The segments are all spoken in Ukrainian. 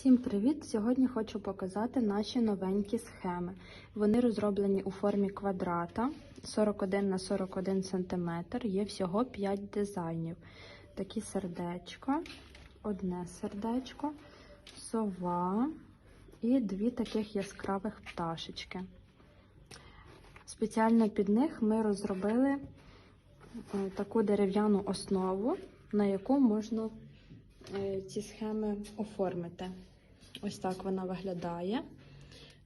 Всім привіт! Сьогодні хочу показати наші новенькі схеми. Вони розроблені у формі квадрата 41 на 41 см. Є всього 5 дизайнів. Такі сердечко, одне сердечко, сова і дві таких яскравих пташечки. Спеціально під них ми розробили е, таку дерев'яну основу, на яку можна ці схеми оформити. Ось так вона виглядає.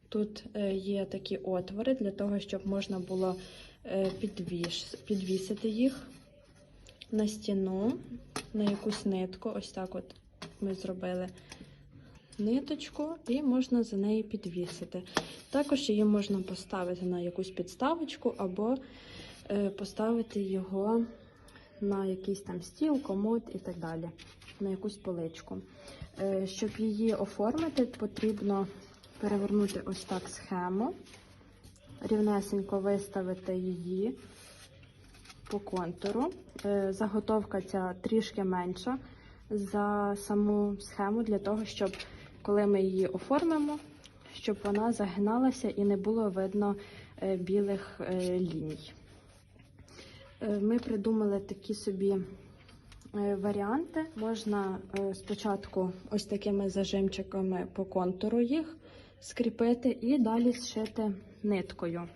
Тут е, є такі отвори для того, щоб можна було е, підвісити їх на стіну, на якусь нитку. Ось так от ми зробили ниточку, і можна за неї підвісити. Також її можна поставити на якусь підставочку або е, поставити його на якийсь там стіл, комод і так далі, на якусь поличку. Е, Щоб її оформити, потрібно перевернути ось так схему, рівнесенько виставити її по контуру. Е, Заготовка ця трішки менша за саму схему, для того, щоб коли ми її оформимо, щоб вона загиналася і не було видно е, білих ліній. Ми придумали такі собі варіанти. Можна е, спочатку ось такими зажимчиками по контуру їх скріпити і далі зшити ниткою.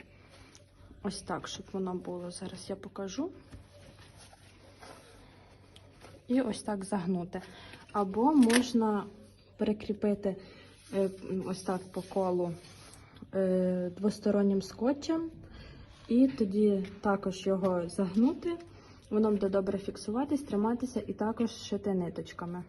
Ось так, щоб воно було. Зараз я покажу. І ось так загнути. Або можна прикріпити е, ось так по колу е, двостороннім скотчем. І тоді також його загнути, воно буде добре фіксуватись, триматися і також шити ниточками.